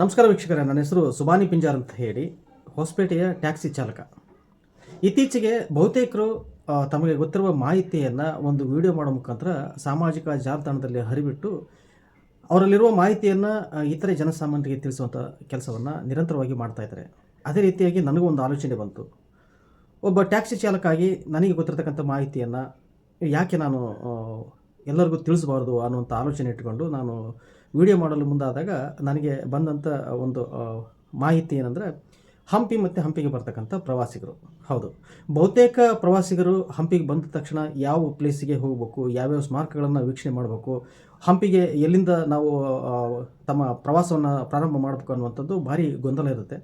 ನಮಸ್ಕಾರ ವೀಕ್ಷಕರೇ, ನನ್ನ ಹೆಸರು ಸುಬಾನಿ ಪಿಂಜಾರ್ ಅಂತ ಹೇಳಿ ಹೊಸಪೇಟೆಯ ಟ್ಯಾಕ್ಸಿ ಚಾಲಕ. ಇತ್ತೀಚೆಗೆ ಬಹುತೇಕರು ತಮಗೆ ಗೊತ್ತಿರುವ ಮಾಹಿತಿಯನ್ನು ಒಂದು ವಿಡಿಯೋ ಮಾಡೋ ಮುಖಾಂತರ ಸಾಮಾಜಿಕ ಜಾಲತಾಣದಲ್ಲಿ ಹರಿಬಿಟ್ಟು ಅವರಲ್ಲಿರುವ ಮಾಹಿತಿಯನ್ನು ಇತರೆ ಜನಸಾಮಾನ್ಯರಿಗೆ ತಿಳಿಸುವಂಥ ಕೆಲಸವನ್ನು ನಿರಂತರವಾಗಿ ಮಾಡ್ತಾ ಇದ್ದಾರೆ. ಅದೇ ರೀತಿಯಾಗಿ ನನಗೂ ಒಂದು ಆಲೋಚನೆ ಬಂತು. ಒಬ್ಬ ಟ್ಯಾಕ್ಸಿ ಚಾಲಕಾಗಿ ನನಗೆ ಗೊತ್ತಿರತಕ್ಕಂಥ ಮಾಹಿತಿಯನ್ನು ಯಾಕೆ ನಾನು ಎಲ್ಲರಿಗೂ ತಿಳಿಸಬಾರ್ದು ಅನ್ನುವಂಥ ಆಲೋಚನೆ ಇಟ್ಟುಕೊಂಡು ನಾನು ವಿಡಿಯೋ ಮಾಡಲು ಮುಂದಾದಾಗ ನನಗೆ ಬಂದಂಥ ಒಂದು ಮಾಹಿತಿ ಏನಂದರೆ ಹಂಪಿ ಮತ್ತು ಹಂಪಿಗೆ ಬರ್ತಕ್ಕಂಥ ಪ್ರವಾಸಿಗರು. ಹೌದು. ಬಹುತೇಕ ಪ್ರವಾಸಿಗರು ಹಂಪಿಗೆ ಬಂದ ತಕ್ಷಣ ಯಾವ ಪ್ಲೇಸಿಗೆ ಹೋಗಬೇಕು, ಯಾವ್ಯಾವ ಸ್ಮಾರಕಗಳನ್ನು ವೀಕ್ಷಣೆ ಮಾಡಬೇಕು, ಹಂಪಿಗೆ ಎಲ್ಲಿಂದ ನಾವು ತಮ್ಮ ಪ್ರವಾಸವನ್ನು ಪ್ರಾರಂಭ ಮಾಡಬೇಕು ಅನ್ನುವಂಥದ್ದು ಭಾರಿ ಗೊಂದಲ ಇರುತ್ತೆ.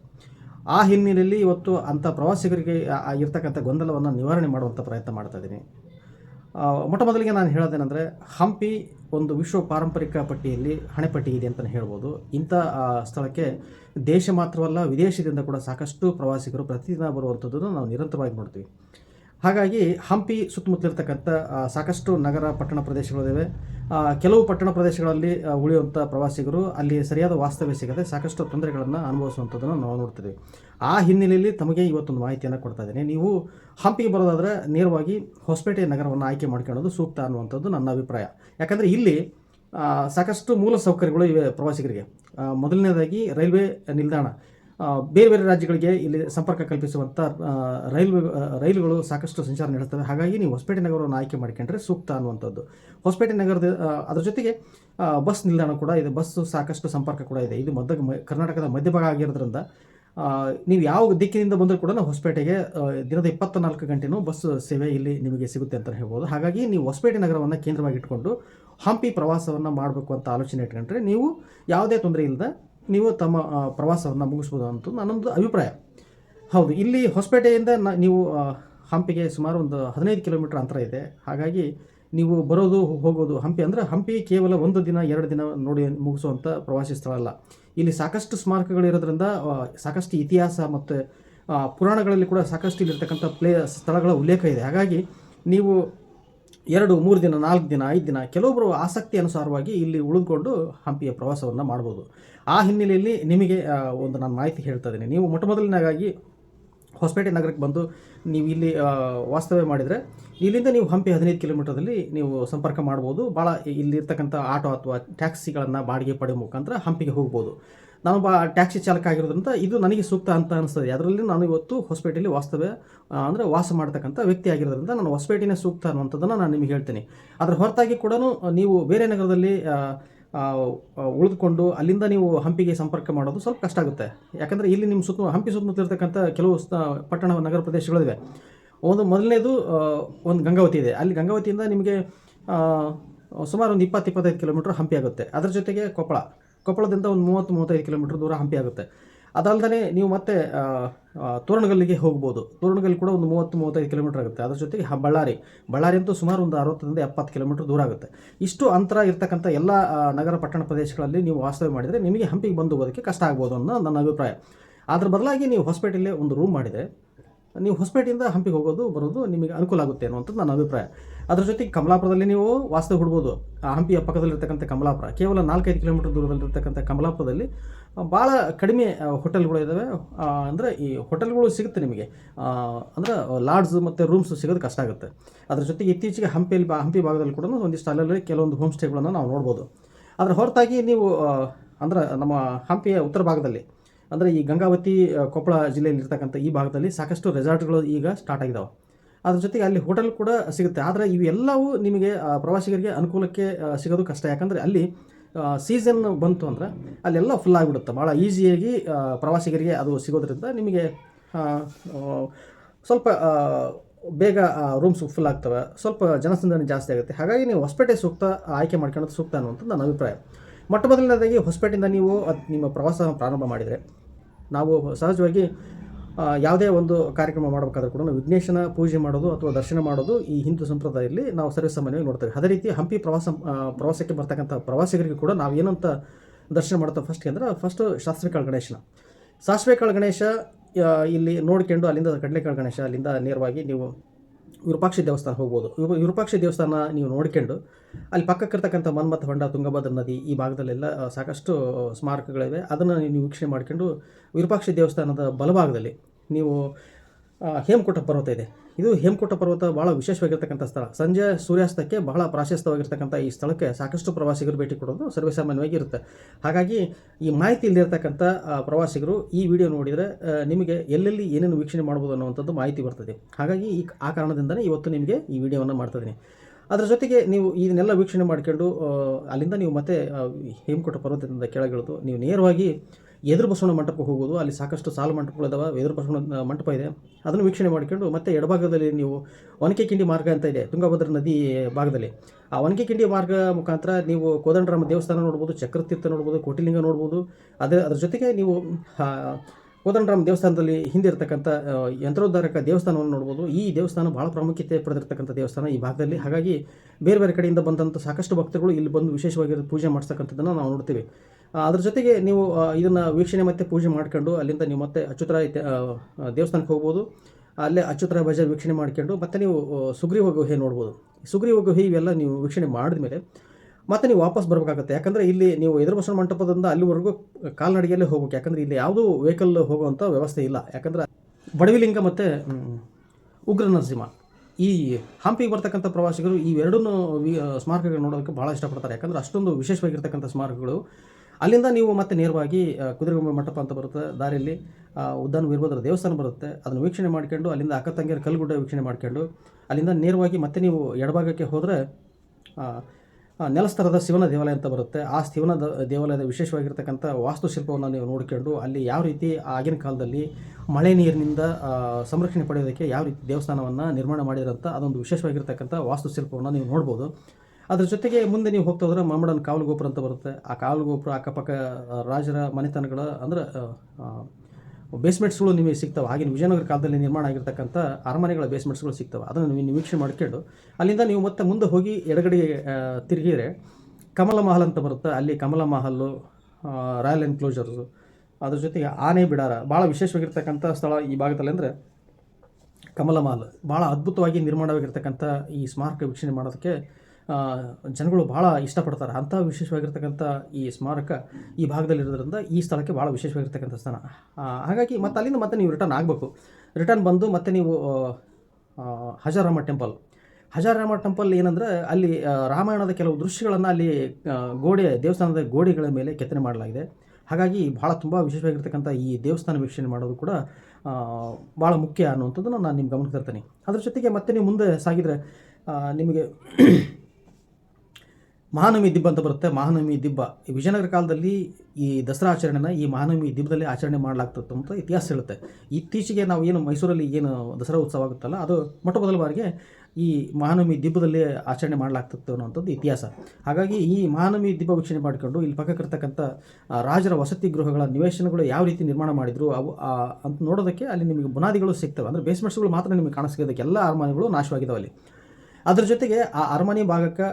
ಆ ಹಿನ್ನೆಲೆಯಲ್ಲಿ ಇವತ್ತು ಅಂಥ ಪ್ರವಾಸಿಗರಿಗೆ ಇರ್ತಕ್ಕಂಥ ಗೊಂದಲವನ್ನು ನಿವಾರಣೆ ಮಾಡುವಂಥ ಪ್ರಯತ್ನ ಮಾಡ್ತಾ ಇದ್ದೀನಿ. ಮೊಟ್ಟ ಮೊದಲಿಗೆ ನಾನು ಹೇಳೋದೇನೆಂದರೆ, ಹಂಪಿ ಒಂದು ವಿಶ್ವ ಪಾರಂಪರಿಕ ಪಟ್ಟಿಯಲ್ಲಿ ಹಣೆಪಟ್ಟಿ ಇದೆ ಅಂತಲೇ ಹೇಳ್ಬೋದು. ಇಂಥ ಸ್ಥಳಕ್ಕೆ ದೇಶ ಮಾತ್ರವಲ್ಲ, ವಿದೇಶದಿಂದ ಕೂಡ ಸಾಕಷ್ಟು ಪ್ರವಾಸಿಗರು ಪ್ರತಿದಿನ ಬರುವಂಥದ್ದನ್ನು ನಾವು ನಿರಂತರವಾಗಿ ನೋಡ್ತೀವಿ. ಹಾಗಾಗಿ ಹಂಪಿ ಸುತ್ತಮುತ್ತಲಿರ್ತಕ್ಕಂಥ ಸಾಕಷ್ಟು ನಗರ ಪಟ್ಟಣ ಪ್ರದೇಶಗಳಿವೆ ಕೆಲವು ಪಟ್ಟಣ ಪ್ರದೇಶಗಳಲ್ಲಿ ಉಳಿಯುವಂಥ ಪ್ರವಾಸಿಗರು ಅಲ್ಲಿ ಸರಿಯಾದ ವಾಸ್ತವ್ಯ ಸಿಗದೆ ಸಾಕಷ್ಟು ತೊಂದರೆಗಳನ್ನು ಅನುಭವಿಸುವಂಥದ್ದನ್ನು ನಾವು ನೋಡ್ತೀವಿ ಆ ಹಿನ್ನೆಲೆಯಲ್ಲಿ ತಮಗೆ ಇವತ್ತೊಂದು ಮಾಹಿತಿಯನ್ನು ಕೊಡ್ತಾ ಇದ್ದೀನಿ. ನೀವು ಹಂಪಿಗೆ ಬರೋದಾದರೆ ನೇರವಾಗಿ ಹೊಸಪೇಟೆ ನಗರವನ್ನು ಆಯ್ಕೆ ಮಾಡ್ಕೊಳ್ಳೋದು ಸೂಕ್ತ ಅನ್ನುವಂಥದ್ದು ನನ್ನ ಅಭಿಪ್ರಾಯ. ಯಾಕಂದರೆ ಇಲ್ಲಿ ಸಾಕಷ್ಟು ಮೂಲ ಸೌಕರ್ಯಗಳು ಇವೆ ಪ್ರವಾಸಿಗರಿಗೆ. ಮೊದಲನೇದಾಗಿ ರೈಲ್ವೆ ನಿಲ್ದಾಣ. ಬೇರೆ ಬೇರೆ ರಾಜ್ಯಗಳಿಗೆ ಇಲ್ಲಿ ಸಂಪರ್ಕ ಕಲ್ಪಿಸುವಂಥ ರೈಲ್ವೆ ರೈಲುಗಳು ಸಾಕಷ್ಟು ಸಂಚಾರ ನಡೆಸ್ತವೆ ಹಾಗಾಗಿ ನೀವು ಹೊಸಪೇಟೆ ನಗರವನ್ನು ಆಯ್ಕೆ ಮಾಡಿಕೊಂಡ್ರೆ ಸೂಕ್ತ ಅನ್ನುವಂಥದ್ದು. ಹೊಸಪೇಟೆ ನಗರದ ಅದರ ಜೊತೆಗೆ ಬಸ್ ನಿಲ್ದಾಣ ಕೂಡ ಇದೆ. ಬಸ್ಸು ಸಾಕಷ್ಟು ಸಂಪರ್ಕ ಕೂಡ ಇದೆ. ಇದು ಮಧ್ಯ ಕರ್ನಾಟಕದ ಮಧ್ಯಭಾಗ ಆಗಿರೋದ್ರಿಂದ ನೀವು ಯಾವ ದಿಕ್ಕಿನಿಂದ ಬಂದರೂ ಕೂಡ ಹೊಸಪೇಟೆಗೆ ಆ, ದಿನದ ಇಪ್ಪತ್ತನಾಲ್ಕು ಗಂಟೆನೂ ಬಸ್ ಸೇವೆ ಇಲ್ಲಿ ನಿಮಗೆ ಸಿಗುತ್ತೆ ಅಂತ ಹೇಳ್ಬೋದು. ಹಾಗಾಗಿ ನೀವು ಹೊಸಪೇಟೆ ನಗರವನ್ನು ಕೇಂದ್ರವಾಗಿ ಇಟ್ಕೊಂಡು ಹಂಪಿ ಪ್ರವಾಸವನ್ನು ಮಾಡಬೇಕು ಅಂತ ಆಲೋಚನೆ ಇಟ್ಕೊಂಡ್ರೆ ನೀವು ಯಾವುದೇ ತೊಂದರೆ ಇಲ್ಲದೆ ನೀವು ತಮ್ಮ ಪ್ರವಾಸವನ್ನು ಮುಗಿಸ್ಬೋದು ಅಂತ ನನ್ನೊಂದು ಅಭಿಪ್ರಾಯ. ಹೌದು, ಇಲ್ಲಿ ಹೊಸಪೇಟೆಯಿಂದ ನ- ನೀವು ಹಂಪಿಗೆ ಸುಮಾರು ಒಂದು ಹದಿನೈದು ಕಿಲೋಮೀಟರ್ ಅಂತರ ಇದೆ. ಹಾಗಾಗಿ ನೀವು ಬರೋದು ಹೋಗೋದು ಹಂಪಿ ಅಂದರೆ ಹಂಪಿ ಕೇವಲ ಒಂದು ದಿನ, ಎರಡು ದಿನ ನೋಡಿ ಮುಗಿಸುವಂಥ ಪ್ರವಾಸಿ ಸ್ಥಳ ಅಲ್ಲ. ಇಲ್ಲಿ ಸಾಕಷ್ಟು ಸ್ಮಾರಕಗಳಿರೋದ್ರಿಂದ ಸಾಕಷ್ಟು ಇತಿಹಾಸ ಮತ್ತು ಪುರಾಣಗಳಲ್ಲಿ ಕೂಡ ಸಾಕಷ್ಟು ಇಲ್ಲಿರ್ತಕ್ಕಂಥ ಪ್ಲೇ ಸ್ಥಳಗಳ ಉಲ್ಲೇಖ ಇದೆ. ಹಾಗಾಗಿ ನೀವು ಎರಡು, ಮೂರು ದಿನ, ನಾಲ್ಕು ದಿನ, ಐದು ದಿನ ಕೆಲವೊಬ್ಬರು ಆಸಕ್ತಿ ಅನುಸಾರವಾಗಿ ಇಲ್ಲಿ ಉಳಿದುಕೊಂಡು ಹಂಪಿಯ ಪ್ರವಾಸವನ್ನು ಮಾಡ್ಬೋದು. ಆ ಹಿನ್ನೆಲೆಯಲ್ಲಿ ನಿಮಗೆ ಒಂದು ನಾನು ಮಾಹಿತಿ ಹೇಳ್ತಾ ಇದ್ದೀನಿ. ನೀವು ಮೊಟ್ಟ ಮೊದಲನೇದಾಗಿ ಹೊಸಪೇಟೆ ನಗರಕ್ಕೆ ಬಂದು ನೀವು ಇಲ್ಲಿ ವಾಸ್ತವ್ಯ ಮಾಡಿದರೆ ಇಲ್ಲಿಂದ ನೀವು ಹಂಪಿ ಹದಿನೈದು ಕಿಲೋಮೀಟರ್ದಲ್ಲಿ ನೀವು ಸಂಪರ್ಕ ಮಾಡ್ಬೋದು. ಭಾಳ ಇಲ್ಲಿರ್ತಕ್ಕಂಥ ಆಟೋ ಅಥವಾ ಟ್ಯಾಕ್ಸಿಗಳನ್ನು ಬಾಡಿಗೆ ಪಡೆಯುವ ಮುಖಾಂತರ ಹಂಪಿಗೆ ಹೋಗ್ಬೋದು. ನಾನು ಬಾ ಟ್ಯಾಕ್ಸಿ ಚಾಲಕ ಆಗಿರೋದ್ರಿಂದ ಇದು ನನಗೆ ಸೂಕ್ತ ಅಂತ ಅನಿಸ್ತದೆ. ಅದರಲ್ಲಿ ನಾನು ಇವತ್ತು ಹೊಸಪೇಟೆಯಲ್ಲಿ ವಾಸ್ತವ್ಯ ಅಂದರೆ ವಾಸ ಮಾಡ್ತಕ್ಕಂಥ ವ್ಯಕ್ತಿ ಆಗಿರೋದ್ರಿಂದ ನಾನು ಹೊಸಪೇಟೆನೇ ಸೂಕ್ತ ಅನ್ನುವಂಥದ್ದನ್ನು ನಾನು ನಿಮಗೆ ಹೇಳ್ತೀನಿ. ಅದರ ಹೊರತಾಗಿ ಕೂಡ ನೀವು ಬೇರೆ ನಗರದಲ್ಲಿ ಉಳಿದುಕೊಂಡು ಅಲ್ಲಿಂದ ನೀವು ಹಂಪಿಗೆ ಸಂಪರ್ಕ ಮಾಡೋದು ಸ್ವಲ್ಪ ಕಷ್ಟ ಆಗುತ್ತೆ. ಯಾಕಂದರೆ ಇಲ್ಲಿ ನಿಮ್ಮ ಸುತ್ತ, ಹಂಪಿ ಸುತ್ತಮುತ್ತ ಇರ್ತಕ್ಕಂಥ ಕೆಲವು ಪಟ್ಟಣ, ನಗರ ಪ್ರದೇಶಗಳಿವೆ. ಒಂದು ಮೊದಲನೇದು ಒಂದು ಗಂಗಾವತಿ ಇದೆ. ಅಲ್ಲಿ ಗಂಗಾವತಿಯಿಂದ ನಿಮಗೆ ಸುಮಾರು ಒಂದು ಇಪ್ಪತ್ತು, ಇಪ್ಪತ್ತೈದು ಕಿಲೋಮೀಟ್ರ್ ಹಂಪಿ ಆಗುತ್ತೆ. ಅದರ ಜೊತೆಗೆ ಕೊಪ್ಪಳ. ಕೊಪ್ಪಳದಿಂದ ಒಂದು ಮೂವತ್ತು, ಮೂವತ್ತೈದು ಕಿಲೋಮೀಟ್ರ್ ದೂರ ಹಂಪಿ ಆಗುತ್ತೆ. ಅದಲ್ಲದೆ ನೀವು ಮತ್ತೆ ತೋರಣಗಲ್ಲಿಗೆ ಹೋಗ್ಬೋದು. ತೋರಣಗಲ್ಲಿ ಕೂಡ ಒಂದು ಮೂವತ್ತು, ಮೂವತ್ತೈದು ಕಿಲೋಮೀಟರ್ ಆಗುತ್ತೆ. ಅದ್ರ ಜೊತೆಗೆ ಬಳ್ಳಾರಿ. ಬಳ್ಳಾರಿ ಅಂತೂ ಸುಮಾರು ಒಂದು ಅರವತ್ತರಿಂದ ಎಪ್ಪತ್ತು ಕಿಲೋಮೀಟರ್ ದೂರ ಆಗುತ್ತೆ. ಇಷ್ಟು ಅಂತರ ಇರ್ತಕ್ಕಂಥ ಎಲ್ಲ ನಗರ ಪಟ್ಟಣ ಪ್ರದೇಶಗಳಲ್ಲಿ ನೀವು ವಾಸ್ತವ್ಯ ಮಾಡಿದರೆ ನಿಮಗೆ ಹಂಪಿಗೆ ಬಂದು ಹೋಗೋದಕ್ಕೆ ಕಷ್ಟ ಆಗ್ಬೋದು ಅನ್ನೋ ನನ್ನ ಅಭಿಪ್ರಾಯ. ಅದ್ರ ಬದಲಾಗಿ ನೀವು ಹೊಸಪೇಟೆಯಲ್ಲೇ ಒಂದು ರೂಮ್ ಮಾಡಿದರೆ ನೀವು ಹೊಸಪೇಟೆಯಿಂದ ಹಂಪಿಗೆ ಹೋಗೋದು, ಬರೋದು ನಿಮಗೆ ಅನುಕೂಲ ಆಗುತ್ತೆ ಅನ್ನುವಂಥದ್ದು ನನ್ನ ಅಭಿಪ್ರಾಯ. ಅದ್ರ ಜೊತೆಗೆ ಕಮಲಾಪುರದಲ್ಲಿ ನೀವು ವಾಸ್ತವ ಹುಡ್ಬೋದು. ಆ ಹಂಪಿಯ ಪಕ್ಕದಲ್ಲಿರ್ತಕ್ಕಂಥ ಕಮಲಾಪುರ. ಕೇವಲ ನಾಲ್ಕೈದು ಕಿಲೋಮೀಟರ್ ದೂರದಲ್ಲಿರ್ತಕ್ಕಂಥ ಕಮಲಾಪುರದಲ್ಲಿ ಭಾಳ ಕಡಿಮೆ ಹೋಟೆಲ್ಗಳು ಇದ್ದಾವೆ ಅಂದರೆ ಈ ಹೋಟೆಲ್ಗಳು ಸಿಗುತ್ತೆ ನಿಮಗೆ. ಅಂದರೆ ಲಾಡ್ಜ್ ಮತ್ತು ರೂಮ್ಸ್ ಸಿಗೋದು ಕಷ್ಟ ಆಗುತ್ತೆ. ಅದ್ರ ಜೊತೆಗೆ ಇತ್ತೀಚೆಗೆ ಹಂಪಿಯಲ್ಲಿ ಹಂಪಿ ಭಾಗದಲ್ಲಿ ಕೂಡ ಒಂದಿಷ್ಟು ಅಲ್ಲಲ್ಲಿ ಕೆಲವೊಂದು ಹೋಮ್ ಸ್ಟೇಗಳನ್ನು ನಾವು ನೋಡ್ಬೋದು. ಅದರ ಹೊರತಾಗಿ ನೀವು ಅಂದರೆ ನಮ್ಮ ಹಂಪಿಯ ಉತ್ತರ ಭಾಗದಲ್ಲಿ ಅಂದರೆ ಈ ಗಂಗಾವತಿ ಕೊಪ್ಪಳ ಜಿಲ್ಲೆಯಲ್ಲಿ ಇರ್ತಕ್ಕಂಥ ಈ ಭಾಗದಲ್ಲಿ ಸಾಕಷ್ಟು ರೆಸಾರ್ಟ್ಗಳು ಈಗ ಸ್ಟಾರ್ಟ್ ಆಗಿದ್ದಾವೆ ಅದ್ರ ಜೊತೆಗೆ ಅಲ್ಲಿ ಹೋಟೆಲ್ ಕೂಡ ಸಿಗುತ್ತೆ. ಆದರೆ ಇವೆಲ್ಲವೂ ನಿಮಗೆ ಪ್ರವಾಸಿಗರಿಗೆ ಅನುಕೂಲಕ್ಕೆ ಸಿಗೋದು ಕಷ್ಟ. ಯಾಕಂದರೆ ಅಲ್ಲಿ ಸೀಸನ್ ಬಂತು ಅಂದರೆ ಅಲ್ಲೆಲ್ಲ ಫುಲ್ ಆಗಿಬಿಡುತ್ತೆ. ಭಾಳ ಈಸಿಯಾಗಿ ಪ್ರವಾಸಿಗರಿಗೆ ಅದು ಸಿಗೋದ್ರಿಂದ ನಿಮಗೆ ಸ್ವಲ್ಪ ಬೇಗ ರೂಮ್ಸ್ ಫುಲ್ ಆಗ್ತವೆ. ಸ್ವಲ್ಪ ಜನಸಂದಣಿ ಜಾಸ್ತಿ ಆಗುತ್ತೆ. ಹಾಗಾಗಿ ನೀವು ಹೊಸಪೇಟೆ ಸೂಕ್ತ ಆಯ್ಕೆ ಮಾಡ್ಕೊಳ್ಳೋದು ಸೂಕ್ತ ಅನ್ನುವಂಥದ್ದು ನನ್ನ ಅಭಿಪ್ರಾಯ. ಮೊಟ್ಟ ಮೊದಲನೇದಾಗಿ ಹೊಸಪೇಟೆಯಿಂದ ನೀವು ಅದು ನಿಮ್ಮ ಪ್ರವಾಸ ಪ್ರಾರಂಭ ಮಾಡಿದರೆ ನಾವು ಸಹಜವಾಗಿ ಯಾವುದೇ ಒಂದು ಕಾರ್ಯಕ್ರಮ ಮಾಡಬೇಕಾದ್ರೂ ಕೂಡ ನಾವು ವಿಘ್ನೇಶನ ಪೂಜೆ ಮಾಡೋದು ಅಥವಾ ದರ್ಶನ ಮಾಡೋದು ಈ ಹಿಂದೂ ಸಂಪ್ರದಾಯದಲ್ಲಿ ನಾವು ಸರ್ವಸಾಮಾನ್ಯವಾಗಿ ನೋಡ್ತೇವೆ. ಅದೇ ರೀತಿ ಹಂಪಿ ಪ್ರವಾಸ ಪ್ರವಾಸಕ್ಕೆ ಬರ್ತಕ್ಕಂಥ ಪ್ರವಾಸಿಗರಿಗೆ ಕೂಡ ನಾವು ಏನಂತ ದರ್ಶನ ಮಾಡ್ತೇವೆ ಫಸ್ಟ್ಗೆ ಅಂದ್ರೆ ಫಸ್ಟು ಶಾಸ್ತ್ರಿಕಾಳು ಗಣೇಶನ. ಸಾಸಿವೆ ಕಾಳು ಗಣೇಶ ಇಲ್ಲಿ ನೋಡ್ಕೊಂಡು ಅಲ್ಲಿಂದ ಕಡಲೆಕಾಳು ಗಣೇಶ, ಅಲ್ಲಿಂದ ನೇರವಾಗಿ ನೀವು ವಿರೂಪಾಕ್ಷಿ ದೇವಸ್ಥಾನ ಹೋಗ್ಬೋದು. ವಿರು- ವಿರೂಪಾಕ್ಷಿ ದೇವಸ್ಥಾನ ನೀವು ನೋಡ್ಕೊಂಡು, ಅಲ್ಲಿ ಪಕ್ಕಕ್ಕಿರ್ತಕ್ಕಂಥ ಮನ್ಮಥ ಹೊಂಡ, ತುಂಗಭದ್ರ ನದಿ ಈ ಭಾಗದಲ್ಲೆಲ್ಲ ಸಾಕಷ್ಟು ಸ್ಮಾರಕಗಳಿವೆ. ಅದನ್ನು ನೀವು ವೀಕ್ಷಣೆ ಮಾಡ್ಕೊಂಡು ವಿರೂಪಾಕ್ಷಿ ದೇವಸ್ಥಾನದ ಬಲಭಾಗದಲ್ಲಿ ನೀವು ಹೇಮಕೂಟ ಪರ್ವತ ಇದೆ. ಇದು ಹೇಮಕೋಟ ಪರ್ವತ ಬಹಳ ವಿಶೇಷವಾಗಿರ್ತಕ್ಕಂಥ ಸ್ಥಳ. ಸಂಜೆ ಸೂರ್ಯಾಸ್ತಕ್ಕೆ ಬಹಳ ಪ್ರಾಶಸ್ತ್ಯವಾಗಿರ್ತಕ್ಕಂಥ ಈ ಸ್ಥಳಕ್ಕೆ ಸಾಕಷ್ಟು ಪ್ರವಾಸಿಗರು ಭೇಟಿ ಕೊಡೋದು ಸರ್ವೇಸಾಮಾನ್ಯವಾಗಿ ಇರುತ್ತೆ. ಹಾಗಾಗಿ ಈ ಮಾಹಿತಿ ಇಲ್ಲದಿರ್ತಕ್ಕಂಥ ಪ್ರವಾಸಿಗರು ಈ ವಿಡಿಯೋ ನೋಡಿದರೆ ನಿಮಗೆ ಎಲ್ಲೆಲ್ಲಿ ಏನೇನು ವೀಕ್ಷಣೆ ಮಾಡ್ಬೋದು ಅನ್ನುವಂಥದ್ದು ಮಾಹಿತಿ ಬರ್ತದೆ. ಹಾಗಾಗಿ ಈ, ಆ ಕಾರಣದಿಂದಲೇ ಇವತ್ತು ನಿಮಗೆ ಈ ವಿಡಿಯೋವನ್ನು ಮಾಡ್ತಿದ್ದೀನಿ ಅದರ ಜೊತೆಗೆ ನೀವು ಇದನ್ನೆಲ್ಲ ವೀಕ್ಷಣೆ ಮಾಡ್ಕೊಂಡು ಅಲ್ಲಿಂದ ನೀವು ಮತ್ತೆ ಹೇಮಕೂಟ ಪರ್ವತದಿಂದ ಕೆಳಗಿಳಿದು ನೀವು ನೇರವಾಗಿ ಎದುರು ಬಸವಣ್ಣ ಮಂಟಪಕ್ಕೆ ಹೋಗೋದು, ಅಲ್ಲಿ ಸಾಕಷ್ಟು ಸಾಲು ಮಂಟಪಗಳಿದಾವೆ ಎದುರು ಬಸವಣ್ಣ ಮಂಟಪ ಇದೆ. ಅದನ್ನು ವೀಕ್ಷಣೆ ಮಾಡಿಕೊಂಡು ಮತ್ತೆ ಎಡಭಾಗದಲ್ಲಿ ನೀವು ಒನಕೆ ಕಿಂಡಿ ಮಾರ್ಗ ಅಂತ ಇದೆ, ತುಂಗಭದ್ರ ನದಿ ಭಾಗದಲ್ಲಿ. ಆ ಒನಕೆ ಕಿಂಡಿ ಮಾರ್ಗ ಮುಖಾಂತರ ನೀವು ಕೋದಂಡರಾಮ ದೇವಸ್ಥಾನ ನೋಡ್ಬೋದು, ಚಕ್ರತೀರ್ಥ ನೋಡ್ಬೋದು, ಕೋಟಿಲಿಂಗ ನೋಡ್ಬೋದು. ಅದೇ ಅದ್ರ ಜೊತೆಗೆ ನೀವು ಕೋದಂಡರಾಮ ದೇವಸ್ಥಾನದಲ್ಲಿ ಹಿಂದೆ ಇರತಕ್ಕಂಥ ಯಂತ್ರೋದ್ಧಾರಕ ದೇವಸ್ಥಾನವನ್ನು ನೋಡ್ಬೋದು. ಈ ದೇವಸ್ಥಾನ ಭಾಳ ಪ್ರಾಮುಖ್ಯತೆ ಪಡೆದಿರ್ತಕ್ಕಂಥ ದೇವಸ್ಥಾನ ಈ ಭಾಗದಲ್ಲಿ. ಹಾಗಾಗಿ ಬೇರೆ ಬೇರೆ ಕಡೆಯಿಂದ ಬಂದಂಥ ಸಾಕಷ್ಟು ಭಕ್ತರುಗಳು ಇಲ್ಲಿ ಬಂದು ವಿಶೇಷವಾಗಿ ಪೂಜೆ ಮಾಡಿಸ್ತಕ್ಕಂಥದ್ದನ್ನು ನಾವು ನೋಡ್ತೀವಿ. ಅದ್ರ ಜೊತೆಗೆ ನೀವು ಇದನ್ನು ವೀಕ್ಷಣೆ ಮತ್ತೆ ಪೂಜೆ ಮಾಡ್ಕೊಂಡು ಅಲ್ಲಿಂದ ನೀವು ಮತ್ತೆ ಆ, ದೇವಸ್ಥಾನಕ್ಕೆ ಹೋಗ್ಬೋದು. ಅಲ್ಲೇ ಅಚ್ಯುತರ ಭಜ ವೀಕ್ಷಣೆ ಮಾಡ್ಕೊಂಡು ಮತ್ತೆ ನೀವು ಸುಗ್ರೀವ ಗುಹೆ ನೋಡ್ಬೋದು. ಸುಗ್ರೀವ ಗುಹೆ ಇವೆಲ್ಲ ನೀವು ವೀಕ್ಷಣೆ ಮಾಡಿದ್ಮೇಲೆ ಮತ್ತೆ ನೀವು ವಾಪಸ್ ಬರಬೇಕಾಗುತ್ತೆ. ಯಾಕಂದರೆ ಇಲ್ಲಿ ನೀವು ಎದುರು ಬಸವನ ಮಂಟಪದಿಂದ ಅಲ್ಲಿವರೆಗೂ ಕಾಲ್ನಡಿಗೆಯಲ್ಲೇ ಹೋಗ್ಬೇಕು. ಯಾಕಂದರೆ ಇಲ್ಲಿ ಯಾವುದೂ ವೆಹಿಕಲ್ ಹೋಗುವಂಥ ವ್ಯವಸ್ಥೆ ಇಲ್ಲ. ಯಾಕಂದರೆ ಬಡವಿಲಿಂಗ ಮತ್ತು ಉಗ್ರ ನರಸಿಂಹ ಈ ಹಂಪಿಗೆ ಬರ್ತಕ್ಕಂಥ ಪ್ರವಾಸಿಗರು ಇವೆರಡನ್ನೂ ಸ್ಮಾರಕಗಳು ನೋಡೋದಕ್ಕೆ ಭಾಳ ಇಷ್ಟಪಡ್ತಾರೆ. ಯಾಕಂದರೆ ಅಷ್ಟೊಂದು ವಿಶೇಷವಾಗಿರ್ತಕ್ಕಂಥ ಸ್ಮಾರಕಗಳು ಅಲ್ಲಿಂದ ನೀವು ಮತ್ತೆ ನೇರವಾಗಿ ಕುದುರೆಗೊಂಬೆ ಮಂಟಪ ಅಂತ ಬರುತ್ತೆ. ದಾರಿಯಲ್ಲಿ ಉದ್ದಾನ ವೀರಭದ್ರ ದೇವಸ್ಥಾನ ಬರುತ್ತೆ. ಅದನ್ನು ವೀಕ್ಷಣೆ ಮಾಡ್ಕೊಂಡು, ಅಲ್ಲಿಂದ ಅಕ್ಕತಂಗಿಯರ ಕಲ್ಗುಡ್ಡ ವೀಕ್ಷಣೆ ಮಾಡ್ಕೊಂಡು, ಅಲ್ಲಿಂದ ನೇರವಾಗಿ ಮತ್ತೆ ನೀವು ಎಡಭಾಗಕ್ಕೆ ಹೋದರೆ ನೆಲಸ್ಥರದ ಶಿವನ ದೇವಾಲಯ ಅಂತ ಬರುತ್ತೆ. ಆ ಶಿವನ ದೇವಾಲಯದ ವಿಶೇಷವಾಗಿರ್ತಕ್ಕಂಥ ವಾಸ್ತುಶಿಲ್ಪವನ್ನು ನೀವು ನೋಡಿಕೊಂಡು, ಅಲ್ಲಿ ಯಾವ ರೀತಿ ಆಗಿನ ಕಾಲದಲ್ಲಿ ಮಳೆ ನೀರಿನಿಂದ ಸಂರಕ್ಷಣೆ ಪಡೆಯೋದಕ್ಕೆ ಯಾವ ರೀತಿ ದೇವಸ್ಥಾನವನ್ನು ನಿರ್ಮಾಣ ಮಾಡಿದಂಥ ಅದೊಂದು ವಿಶೇಷವಾಗಿರ್ತಕ್ಕಂಥ ವಾಸ್ತುಶಿಲ್ಪವನ್ನು ನೀವು ನೋಡ್ಬೋದು. ಅದ್ರ ಜೊತೆಗೆ ಮುಂದೆ ನೀವು ಹೋಗ್ತಾ ಹೋದ್ರೆ ಮಾಮಡನ್ ಕಾವಲು ಗೋಪುರ ಅಂತ ಬರುತ್ತೆ. ಆ ಕಾವಲು ಗೋಪುರ ಅಕ್ಕಪಕ್ಕ ರಾಜರ ಮನೆತನಗಳ, ಅಂದ್ರೆ ಬೇಸ್ಮೆಂಟ್ಸ್ಗಳು ನಿಮಗೆ ಸಿಗ್ತವೆ. ಆಗಿನ ವಿಜಯನಗರ ಕಾಲದಲ್ಲಿ ನಿರ್ಮಾಣ ಆಗಿರ್ತಕ್ಕಂಥ ಅರಮನೆಗಳ ಬೇಸ್ಮೆಂಟ್ಸ್ಗಳು ಸಿಗ್ತವೆ. ಅದನ್ನು ನೀವು ವೀಕ್ಷಣೆ ಮಾಡ್ಕೊಂಡು ಅಲ್ಲಿಂದ ನೀವು ಮತ್ತೆ ಮುಂದೆ ಹೋಗಿ ಎಡಗಡೆ ತಿರುಗಿದರೆ ಕಮಲ ಮಹಲ್ ಅಂತ ಬರುತ್ತೆ. ಅಲ್ಲಿ ಕಮಲ ಮಹಲ್ಲು ರಾಯಲ್ ಎನ್ಕ್ಲೋಜರ್ಸು ಅದ್ರ ಜೊತೆಗೆ ಆನೆ ಬಿಡಾರ. ಭಾಳ ವಿಶೇಷವಾಗಿರ್ತಕ್ಕಂಥ ಸ್ಥಳ ಈ ಭಾಗದಲ್ಲಿ ಅಂದರೆ ಕಮಲ ಮಹಲ್. ಭಾಳ ಅದ್ಭುತವಾಗಿ ನಿರ್ಮಾಣವಾಗಿರ್ತಕ್ಕಂಥ ಈ ಸ್ಮಾರಕ ವೀಕ್ಷಣೆ ಮಾಡೋದಕ್ಕೆ ಜನಗಳು ಭಾಳ ಇಷ್ಟಪಡ್ತಾರೆ. ಅಂಥ ವಿಶೇಷವಾಗಿರ್ತಕ್ಕಂಥ ಈ ಸ್ಮಾರಕ ಈ ಭಾಗದಲ್ಲಿರೋದ್ರಿಂದ ಈ ಸ್ಥಳಕ್ಕೆ ಭಾಳ ವಿಶೇಷವಾಗಿರ್ತಕ್ಕಂಥ ಸ್ಥಾನ. ಹಾಗಾಗಿ ಮತ್ತೆ ಅಲ್ಲಿಂದ ಮತ್ತೆ ನೀವು ರಿಟರ್ನ್ ಆಗಬೇಕು. ರಿಟರ್ನ್ ಬಂದು ಮತ್ತೆ ನೀವು ಹಜಾರಾಮ ಟೆಂಪಲ್ ಹಜಾರಾಮ ಟೆಂಪಲ್ ಏನಂದ್ರೆ ಅಲ್ಲಿ ರಾಮಾಯಣದ ಕೆಲವು ದೃಶ್ಯಗಳನ್ನು ಅಲ್ಲಿ ಗೋಡೆ, ದೇವಸ್ಥಾನದ ಗೋಡೆಗಳ ಮೇಲೆ ಕೆತ್ತನೆ ಮಾಡಲಾಗಿದೆ. ಹಾಗಾಗಿ ಭಾಳ ತುಂಬ ವಿಶೇಷವಾಗಿರ್ತಕ್ಕಂಥ ಈ ದೇವಸ್ಥಾನ ವೀಕ್ಷಣೆ ಮಾಡೋದು ಕೂಡ ಭಾಳ ಮುಖ್ಯ ಅನ್ನುವಂಥದ್ದನ್ನು ನಾನು ನಿಮ್ಮ ಗಮನಕ್ಕೆ ತರ್ತೀನಿ. ಅದ್ರ ಜೊತೆಗೆ ಮತ್ತೆ ನೀವು ಮುಂದೆ ಸಾಗಿದರೆ ನಿಮಗೆ ಮಹಾನವಮಿ ದಿಬ್ಬ ಅಂತ ಬರುತ್ತೆ. ಮಹಾನವಮಿ ದಿಬ್ಬ. ಈ ವಿಜಯನಗರ ಕಾಲದಲ್ಲಿ ಈ ದಸರಾ ಆಚರಣೆನ ಈ ಮಹಾನವಮಿ ದಿಬ್ಬದಲ್ಲಿ ಆಚರಣೆ ಮಾಡಲಾಗ್ತಿತ್ತು ಅಂತ ಇತಿಹಾಸ ಹೇಳುತ್ತೆ. ಇತ್ತೀಚೆಗೆ ನಾವು ಏನು ಮೈಸೂರಲ್ಲಿ ಏನು ದಸರಾ ಉತ್ಸವ ಆಗುತ್ತಲ್ಲ, ಅದು ಮೊಟ್ಟ ಮೊದಲ ಬಾರಿಗೆ ಈ ಮಹಾನವಮಿ ದಿಬ್ಬದಲ್ಲಿ ಆಚರಣೆ ಮಾಡಲಾಗ್ತಿತ್ತು ಅನ್ನೋಂಥದ್ದು ಇತಿಹಾಸ. ಹಾಗಾಗಿ ಈ ಮಹಾನವಮಿ ದಿಬ್ಬ ವೀಕ್ಷಣೆ ಮಾಡಿಕೊಂಡು ಇಲ್ಲಿ ಪಕ್ಕಕ್ಕಿರ್ತಕ್ಕಂಥ ಇರ್ತಕ್ಕಂಥ ರಾಜರ ವಸತಿ ಗೃಹಗಳ ನಿವೇಶನಗಳು ಯಾವ ರೀತಿ ನಿರ್ಮಾಣ ಮಾಡಿದ್ರು, ಅವು ಅಂತ ನೋಡೋದಕ್ಕೆ ಅಲ್ಲಿ ನಿಮಗೆ ಬುನಾದಿಗಳು ಸಿಗ್ತವೆ. ಅಂದರೆ ಬೇಸ್ಮೆಂಟ್ಸ್ಗಳು ಮಾತ್ರ ನಿಮಗೆ ಕಾಣಿಸ್ಕೋದಕ್ಕೆ ಎಲ್ಲ ಅರಮನೆಗಳು ನಾಶವಾಗಿದ್ದಾವೆ ಅಲ್ಲಿ. ಅದ್ರ ಜೊತೆಗೆ ಆ ಅರಮನೆ ಭಾಗಕ್ಕೆ